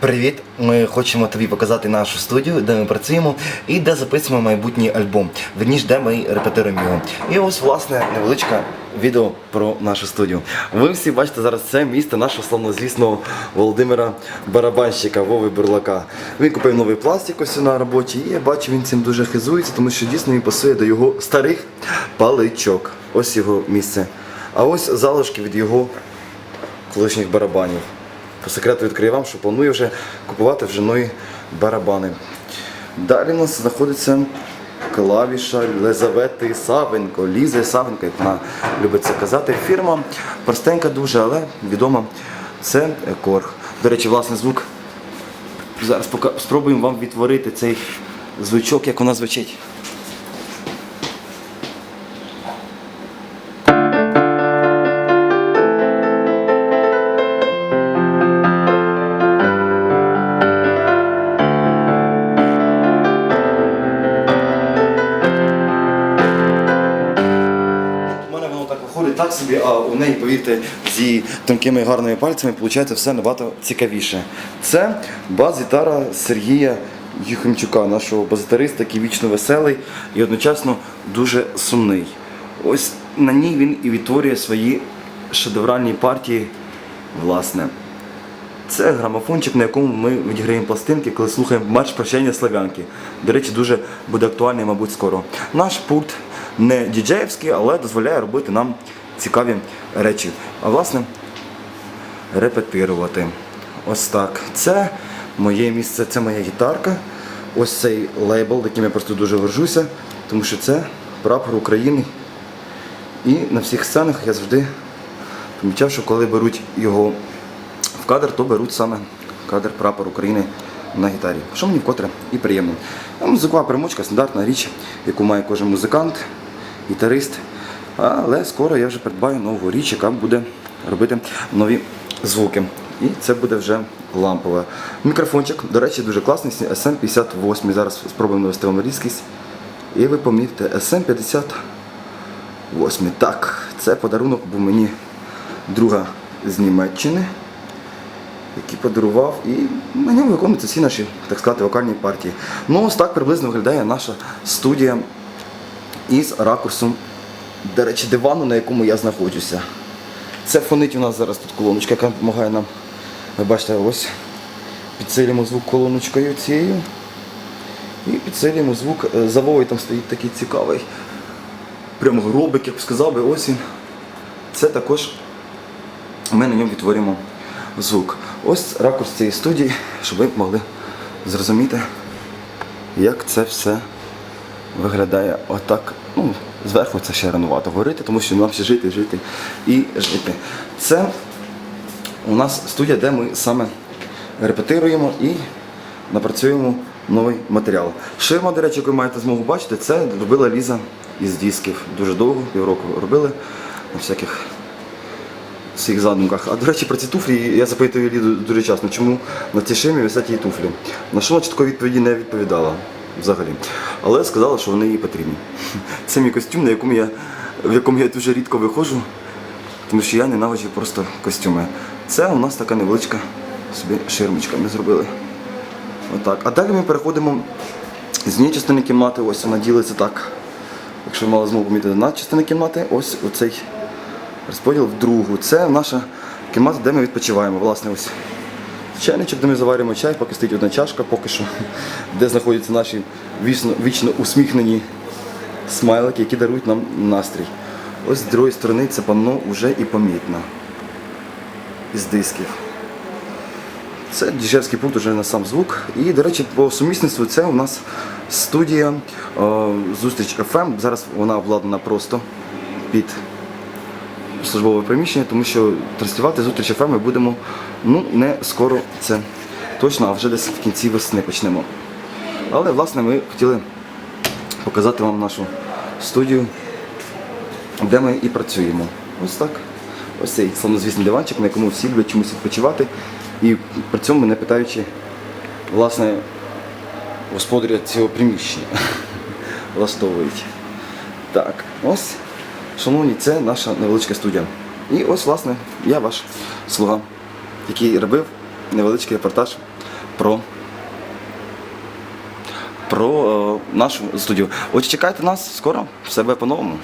Привіт! Ми хочемо тобі показати нашу студію, де ми працюємо і де записуємо майбутній альбом. Верніше, де ми репетируємо його. І ось, власне, невеличке відео про нашу студію. Ви всі бачите зараз це місце нашого славнозвісного Володимира Барабанщика Вови Бурлака. Він купив новий пластик ось на роботі, і я бачу, він цим дуже хизується, тому що дійсно він пасує до його старих паличок. Ось його місце. А ось залишки від його колишніх барабанів. По секрету відкрию вам, що планую вже купувати вже нові барабани. Далі у нас знаходиться клавіша Лизавети Савенко, Лізи Савенко, як вона любить це казати. Фірма простенька дуже, але відома. Це Корг. До речі, власне звук. Зараз спробуємо вам відтворити цей звучок, як вона звучить. Так собі, а у неї, повірте, з її тонкими гарними пальцями виходить все набагато цікавіше. Це бас-гітара Сергія Юхимчука, нашого бас-гітариста, який вічно веселий і одночасно дуже сумний. Ось на ній він і відтворює свої шедевральні партії, власне. Це грамофончик, на якому ми відіграємо пластинки, коли слухаємо марш прощання славянки. До речі, дуже буде актуальний, мабуть, скоро. Наш пульт не діджеївський, але дозволяє робити нам цікаві речі. А власне, репетирувати. Ось так. Це моє місце, це моя гітарка. Ось цей лейбл, яким я просто дуже горжуся, тому що це прапор України. І на всіх сценах я завжди помічав, що коли беруть його в кадр, то беруть саме кадр прапор України на гітарі. Що мені вкотре і приємно. Музикова примочка стандартна річ, яку має кожен музикант, гітарист. Але скоро я вже придбаю нову річ, яка буде робити нові звуки. І це буде вже лампове. Мікрофончик, до речі, дуже класний, SM58. Зараз спробуємо навести вам різкість. І ви помітите, SM58. Так, це подарунок був мені друга з Німеччини який подарував, і на ньому виконуються всі наші, так сказати, вокальні партії. Ну, ось так приблизно виглядає наша студія із ракурсом, до речі, дивану, на якому я знаходжуся. Це фонить у нас зараз тут колоночка, яка допомагає нам. Ви бачите, ось підсилюємо звук колоночкою цією. І підсилюємо звук. Е, За там стоїть такий цікавий. Прямо гробик, я б сказав би, ось він. Це також ми на ньому відтворюємо звук. Ось ракурс цієї студії, щоб ви могли зрозуміти, як це все виглядає отак. Ну, зверху це ще ранувато говорити, тому що нам ще жити, жити і жити. Це у нас студія, де ми саме репетируємо і напрацюємо новий матеріал. Ширма, до речі, яку ви маєте змогу бачити, це робила Ліза із дисків. Дуже довго, півроку робили на всяких своїх задумках. А до речі, про ці туфлі я запитую Ліду дуже часто, чому на цій шимі висять її туфлі. На що вона чіткої відповіді не відповідала взагалі. Але сказала, що вони їй потрібні. Це мій костюм, на якому я, в якому я дуже рідко виходжу, тому що я ненавиджу просто костюми. Це у нас така невеличка собі ширмочка ми зробили. Отак. А далі ми переходимо з однієї частини кімнати, ось вона ділиться так. Якщо ви мали змогу помітити на частини кімнати, ось оцей розподіл в другу. Це наша кімната, де ми відпочиваємо. Власне, ось чайничок, де ми заварюємо чай, поки стоїть одна чашка, поки що, де знаходяться наші вічно, вічно усміхнені смайлики, які дарують нам настрій. Ось з другої сторони це панно вже і помітно. Із дисків. Це діжевський пункт уже на сам звук. І, до речі, по сумісництву це у нас студія е, Зустріч FM. Зараз вона обладнана просто під службове приміщення, тому що транслювати зустріч FM ми будемо ну, не скоро це точно, а вже десь в кінці весни почнемо. Але власне ми хотіли показати вам нашу студію, де ми і працюємо. Ось так. Ось цей славнозвісний диванчик, на якому всі люблять чомусь відпочивати. І при цьому мене питаючи, власне, господаря цього приміщення влаштовують. Так, ось, шановні, це наша невеличка студія. І ось, власне, я ваш слуга, який робив невеличкий репортаж про, про е, нашу студію. Отже, чекайте нас скоро, все буде по-новому.